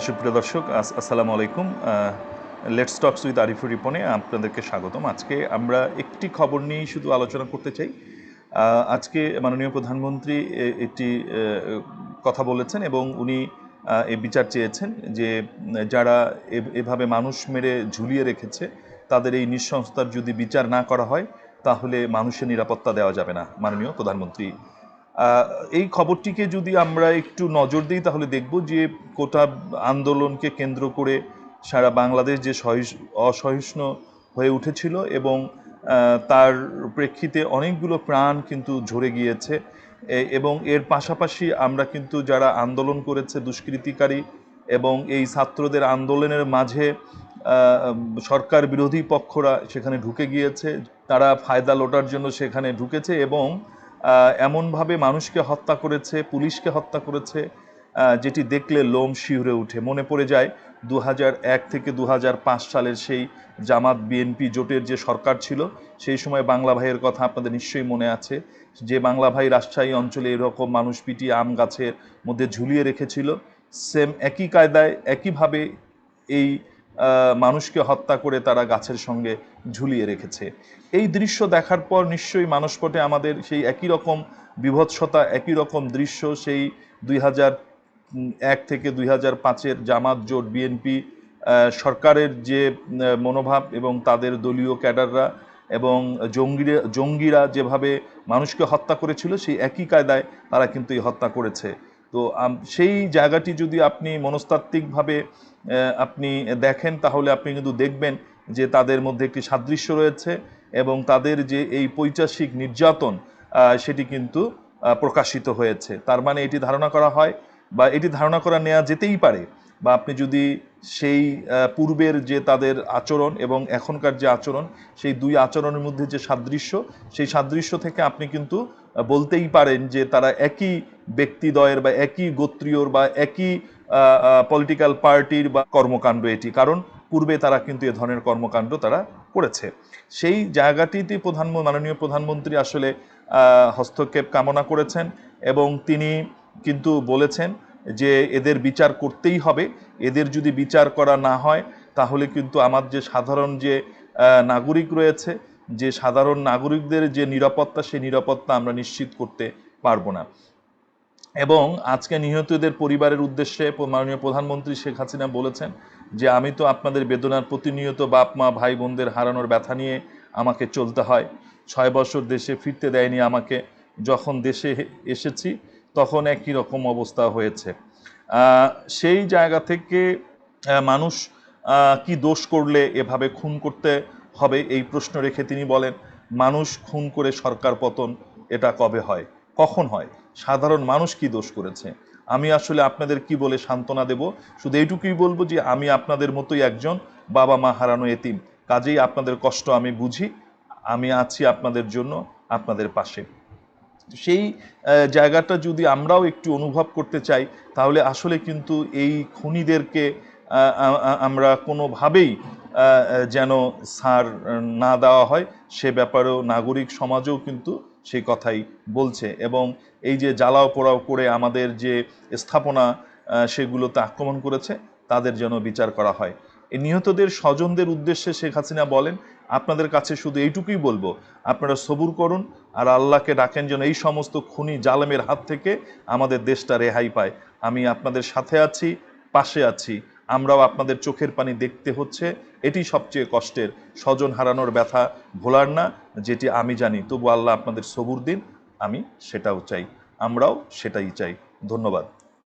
সুপ্রিয় দর্শক, আস- আসসালামু আলাইকুম। লেটস টকস উইথ আরিফুর রিপনে আপনাদেরকে স্বাগতম। আজকে আমরা একটি খবর নিয়েই শুধু আলোচনা করতে চাই। আজকে মাননীয় প্রধানমন্ত্রী একটি কথা বলেছেন এবং উনি এ বিচার চেয়েছেন যে, যারা এভাবে মানুষ মেরে ঝুলিয়ে রেখেছে, তাদের এই নিঃসংস্থার যদি বিচার না করা হয়, তাহলে মানুষের নিরাপত্তা দেওয়া যাবে না। মাননীয় প্রধানমন্ত্রী এই খবরটিকে যদি আমরা একটু নজর দিই, তাহলে দেখব যে কোটা আন্দোলনকে কেন্দ্র করে সারা বাংলাদেশ যে অসহিষ্ণু হয়ে উঠেছিল এবং তার প্রেক্ষিতে অনেকগুলো প্রাণ কিন্তু ঝরে গিয়েছে। এবং এর পাশাপাশি আমরা কিন্তু যারা আন্দোলন করেছে, দুষ্কৃতিকারী এবং এই ছাত্রদের আন্দোলনের মাঝে সরকার বিরোধী পক্ষরা সেখানে ঢুকে গিয়েছে। তারা ফায়দা লোটার জন্য সেখানে ঢুকেছে এবং এমনভাবে মানুষকে হত্যা করেছে, পুলিশকে হত্যা করেছে যেটি দেখলে লোম শিউরে উঠে মনে পড়ে যায় দু এক থেকে দু হাজার পাঁচ সালের সেই জামাত বিএনপি জোটের যে সরকার ছিল, সেই সময় বাংলা ভাইয়ের কথা আপনাদের নিশ্চয়ই মনে আছে। যে বাংলা ভাই রাজশাহী অঞ্চলে এরকম মানুষ পিটিয়ে আম গাছের মধ্যে ঝুলিয়ে রেখেছিল, সেম একই কায়দায়, একইভাবে এই মানুষকে হত্যা করে তারা গাছের সঙ্গে ঝুলিয়ে রেখেছে। এই দৃশ্য দেখার পর নিশ্চয়ই মানসপটে আমাদের সেই একই রকম বিভৎসতা, একই রকম দৃশ্য, সেই দুই এক থেকে দুই হাজার পাঁচের জামাত জোট, বিএনপি সরকারের যে মনোভাব এবং তাদের দলীয় ক্যাডাররা এবং জঙ্গিরা জঙ্গিরা যেভাবে মানুষকে হত্যা করেছিল, সেই একই কায়দায় তারা কিন্তু এই হত্যা করেছে। তো সেই জায়গাটি যদি আপনি মনস্তাত্ত্বিকভাবে আপনি দেখেন, তাহলে আপনি কিন্তু দেখবেন যে তাদের মধ্যে একটি সাদৃশ্য রয়েছে এবং তাদের যে এই পৈচাসিক নির্যাতন সেটি কিন্তু প্রকাশিত হয়েছে। তার মানে এটি ধারণা করা হয় বা এটি ধারণা করা নেওয়া যেতেই পারে বা আপনি যদি সেই পূর্বের যে তাদের আচরণ এবং এখনকার যে আচরণ, সেই দুই আচরণের মধ্যে যে সাদৃশ্য, সেই সাদৃশ্য থেকে আপনি কিন্তু বলতেই পারেন যে তারা একই ব্যক্তিদ্বয়ের বা একই গোত্রীয়র বা একই পলিটিক্যাল পার্টির বা কর্মকাণ্ড এটি। কারণ পূর্বে তারা কিন্তু এ ধরনের কর্মকাণ্ড তারা করেছে। সেই জায়গাটিতে প্রধান মাননীয় প্রধানমন্ত্রী আসলে হস্তক্ষেপ কামনা করেছেন এবং তিনি কিন্তু বলেছেন যে এদের বিচার করতেই হবে। এদের যদি বিচার করা না হয়, তাহলে কিন্তু আমার যে সাধারণ যে নাগরিক রয়েছে যে সাধারণ নাগরিকদের যে নিরাপত্তা, সেই নিরাপত্তা আমরা নিশ্চিত করতে পারব না। এবং আজকে নিহতদের পরিবারের উদ্দেশ্যে মাননীয় প্রধানমন্ত্রী শেখ হাসিনা বলেছেন যে, আমি তো আপনাদের বেদনার প্রতিনিয়ত বাপ, মা, ভাই, বোনদের হারানোর ব্যথা নিয়ে আমাকে চলতে হয়। ছয় বছর দেশে ফিরতে দেয়নি আমাকে। যখন দেশে এসেছি, তখন একই রকম অবস্থা হয়েছে। সেই জায়গা থেকে মানুষ কি দোষ করলে এভাবে খুন করতে হবে এই প্রশ্ন রেখে তিনি বলেন, মানুষ খুন করে সরকার পতন, এটা কবে হয়? কখন হয়? সাধারণ মানুষ কি দোষ করেছে? আমি আসলে আপনাদের কি বলে সান্ত্বনা দেব? শুধু এইটুকুই বলব যে, আমি আপনাদের মতোই একজন বাবা মা হারানো এতিম। কাজেই আপনাদের কষ্ট আমি বুঝি, আমি আছি আপনাদের জন্য, আপনাদের পাশে। সেই জায়গাটা যদি আমরাও একটু অনুভব করতে চাই, তাহলে আসলে কিন্তু এই খুনিদেরকে আমরা কোনোভাবেই যেন সার না দেওয়া হয়, সে ব্যাপারেও নাগরিক সমাজও কিন্তু সেই কথাই বলছে। এবং এই যে জ্বালাও পোড়াও করে আমাদের যে স্থাপনা সেগুলোতে আক্রমণ করেছে, তাদের যেন বিচার করা হয়। এই নিহতদের স্বজনদের উদ্দেশ্যে শেখ হাসিনা বলেন, আপনাদের কাছে শুধু এইটুকুই বলব, আপনারা সবুর করুন, আর আল্লাহকে ডাকেন যেন এই সমস্ত খুনি জালেমের হাত থেকে আমাদের দেশটা রেহাই পায়। আমি আপনাদের সাথে আছি, পাশে আছি আমরাও আপনাদের চোখের পানি দেখতে হচ্ছে। এটি সবচেয়ে কষ্টের। স্বজন হারানোর ব্যথা ভোলার না, যেটি আমি জানি। তবু আল্লাহ আপনাদের সবুর দিন, আমি সেটাও চাই। আমরাও সেটাই চাই। ধন্যবাদ।